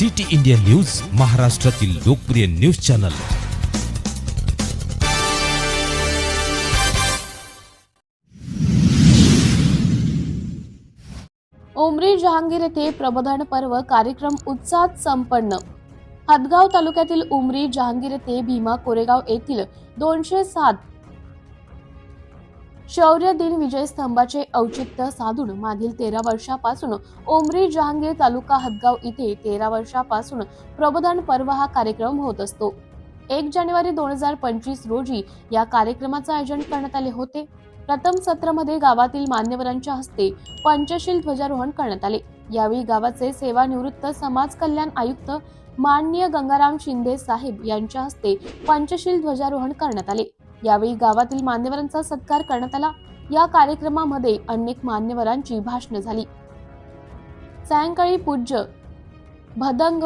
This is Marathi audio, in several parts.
सिटी इंडिया न्यूज महाराष्ट्रातील लोकप्रिय न्यूज चॅनल. उमरी जहांगीर येथे प्रबोधन पर्व कार्यक्रम उत्साहात संपन्न. हदगाव तालुक्यातील उमरी जहांगीर येथे भीमा कोरेगाव येथील दोनशे सात शौर्य दिन विजय स्तंभाचे औचित्य साधून मागील तेरा वर्षापासून ओमरी जहांगीर तालुका हदगाव इथे तेरा वर्षापासून प्रबोधन पर्व हा कार्यक्रम होत असतो. एक जानेवारी दोन हजार पंचवीस रोजी या कार्यक्रमाचं आयोजन करण्यात आले होते. प्रथम सत्रामध्ये गावातील मान्यवरांच्या हस्ते पंचशील ध्वजारोहण करण्यात आले. यावेळी गावाचे सेवानिवृत्त समाज कल्याण आयुक्त माननीय गंगाराम शिंदे साहेब यांच्या हस्ते पंचशील ध्वजारोहण करण्यात आले. यावेळी गावातील मान्यवरांचा सत्कार करण्यात आला. या कार्यक्रमामध्ये अनेक मान्यवरांची भाषणं झाली. सायंकाळी पूज्य भदंग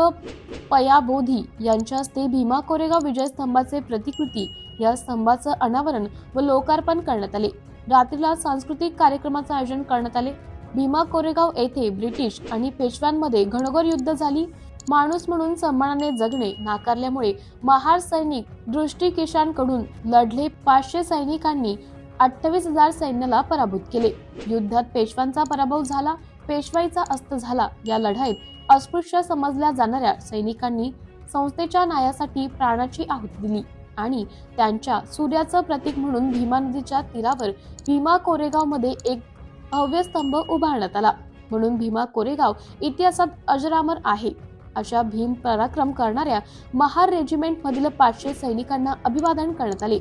पयाबोधी यांच्या हस्ते भीमा कोरेगाव विजय स्तंभाचे प्रतिकृती या स्तंभाचं अनावरण व लोकार्पण करण्यात आले. रात्रीला सांस्कृतिक कार्यक्रमाचं आयोजन करण्यात आले. भीमा कोरेगाव येथे ब्रिटिश आणि पेशव्यांमध्ये घनघोर युद्ध झाली. माणूस म्हणून सन्मानाने जगणे नाकारल्यामुळे महार सैनिक दृष्टिकेशांकडून लढले पाचशे सैनिकांनी अठ्ठावीस हजार सैन्याला पराभूत केले. युद्धात पेशव्यांचा पराभव झाला पेशवाईचा अस्त झाला. या लढाईत अस्पृश्य समजल्या जाणाऱ्या सैनिकांनी संस्थेच्या न्यायासाठी प्राणाची आहुती दिली आणि त्यांच्या सूर्याचं प्रतीक म्हणून भीमा नदीच्या तीरावर भीमा कोरेगावमध्ये एक भव्य स्तंभ उभारण्यात आला. म्हणून भीमा कोरेगाव इतिहासात अजरामर आहे. अशा भीम पराक्रम करणाऱ्या महार रेजिमेंट मधील पाचशे सैनिकांना अभिवादन करण्यात आले.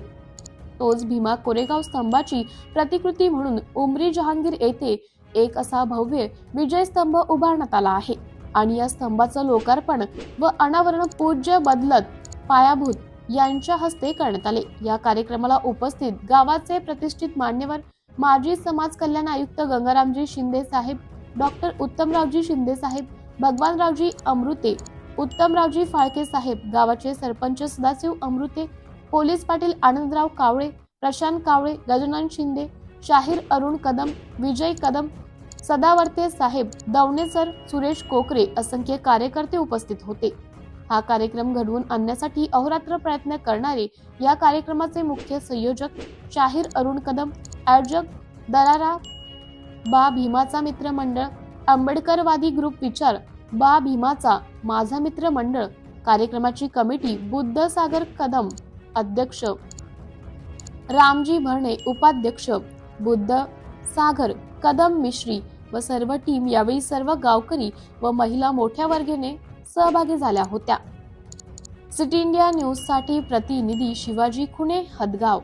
तोच भीमा कोरेगाव स्तंभाची प्रतिकृती म्हणून उमरी जहांगीर येथे एक असा भव्य विजय स्तंभ उभारण्यात आला आहे आणि या स्तंभाचं लोकार्पण व अनावरण पूज्य बदलत पायाभूत यांच्या हस्ते करण्यात आले. या कार्यक्रमाला उपस्थित गावाचे प्रतिष्ठित मान्यवर माजी समाज कल्याण आयुक्त गंगारामजी शिंदे साहेब डॉक्टर उत्तमरावजी शिंदे साहेब भगवानरावजी अमृते उत्तमरावजी फाळके साहेब गावाचे सरपंच सदाशिव अमृते पोलीस पाटील आनंदराव कावळे प्रशांत कावळे गजानन शिंदे शाहीर अरुण कदम विजय कदम सदावर्ते साहेब दवणेसर सुरेश कोकरे असंख्य कार्यकर्ते उपस्थित होते. हा कार्यक्रम घडवून आणण्यासाठी अहोरात्र प्रयत्न करणारे या कार्यक्रमाचे मुख्य संयोजक शाहीर अरुण कदम आयोजक दरारा बा भीमाचा मित्र मंडळ आंबेडकरवादी ग्रुप विचार बा भीमाचा माझा मित्र मंडळ कार्यक्रमाची कमिटी बुद्ध सागर कदम अध्यक्ष रामजी भरणे उपाध्यक्ष बुद्ध सागर कदम मिश्री व सर्व टीम यावेळी सर्व गावकरी व महिला मोठ्या वर्गेने सहभागी झाल्या होत्या. सिटी इंडिया न्यूजसाठी प्रतिनिधी शिवाजी खुणे हदगाव.